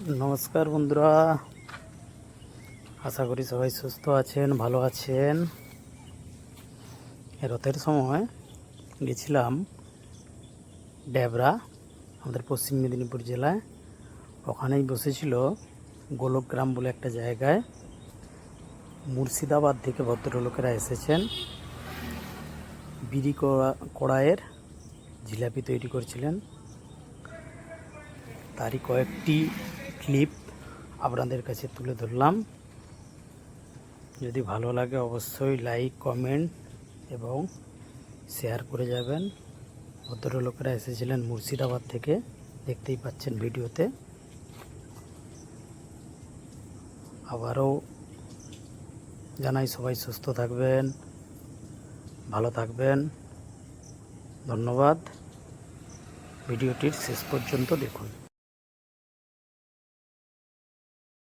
নমস্কার বন্ধুরা। আশা করি সবাই সুস্থ আছেন, ভালো আছেন। রথের সময় গেছিলাম ড্যাবরা, আমাদের পশ্চিম মেদিনীপুর জেলায়। ওখানেই বসেছিল গোলকগ্রাম বলে একটা জায়গায়। মুর্শিদাবাদ থেকে ভদ্রলোকেরা এসেছেন। বিড়ি কড়া- কড়াইয়ের জিলাপি তৈরি করছিলেন। তারই কয়েকটি ক্লিপ আপনাদের কাছে তুলে ধরলাম। যদি ভালো লাগে অবশ্যই লাইক কমেন্ট এবং শেয়ার করে যাবেন। ভদ্রলোকেরা এসেছিলেন মুর্শিদাবাদ থেকে, দেখতেই পাচ্ছেন ভিডিওতে। আবারও জানাই সবাই সুস্থ থাকবেন, ভালো থাকবেন। ধন্যবাদ। ভিডিওটির শেষ পর্যন্ত দেখুন।